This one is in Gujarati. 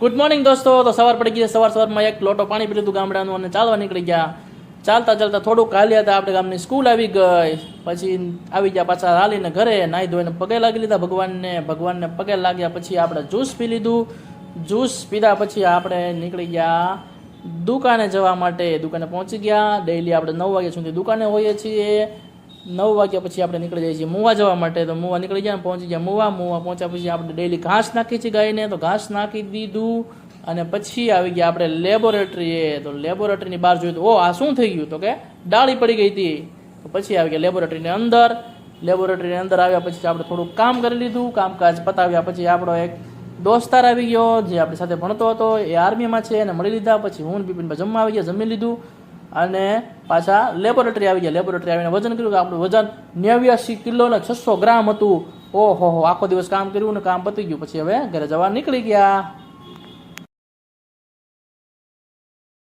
ગુડ મોર્નિંગ દોસ્તો, તો સવાર પડી ગઈ સવાર સવારમાં એક લોટો પાણી પીધું ગામડાનું અને ચાલવા નીકળી ગયા. ચાલતા ચાલતા થોડુંક હાલ્યા હતા. આપણે ગામની સ્કૂલ આવી ગઈ. પછી આવી ગયા પાછા હાલીને ઘરે નાહી ધોઈને પગે લાગી લીધા ભગવાનને. ભગવાનને પગે લાગ્યા પછી આપણે જ્યુસ પી લીધું. જ્યુસ પીધા પછી આપણે નીકળી ગયા દુકાને જવા માટે. દુકાને પહોંચી ગયા. ડેઈલી આપણે નવ વાગ્યા સુધી દુકાને હોઈએ છીએ. નવ વાગ્યા પછી આપણે નીકળી જઈએ છીએ મૂવા જવા માટે. તો મૂવા નીકળી ને પહોંચી ગયા મુવા. મૂવા પહોંચ્યા પછી આપણે ડેલી ઘાસ નાખી છીએ ગાયને. તો ઘાસ નાખી દીધું અને પછી આવી ગયા આપણે લેબોરેટરીએ તો લેબોરેટરીની બહાર જોયું તો, ઓ, આ શું થઈ ગયું? તો કે, ડાળી પડી ગઈ હતી. તો પછી આવી ગયા લેબોરેટરીની અંદર. લેબોરેટરીની અંદર આવ્યા પછી આપણે થોડું કામ કરી લીધું. કામકાજ પતાવ્યા પછી આપણો એક દોસ્તાર આવી ગયો, જે આપણી સાથે ભણતો હતો. એ આર્મીમાં છે એને મળી લીધા. પછી હું બિપિનભાઈ જમવા આવી ગયા, જમી લીધું. અને પાછા લેબોરેટરી આવી ગયા. લેબોરેટરી આવીને વજન કર્યું કે આપણું વજન નેવ્યાસી કિલો ને છસો ગ્રામ હતું. ઓહો આખો દિવસ કામ કર્યું ને કામ પતી ગયું. પછી હવે ઘરે જવા નીકળી ગયા.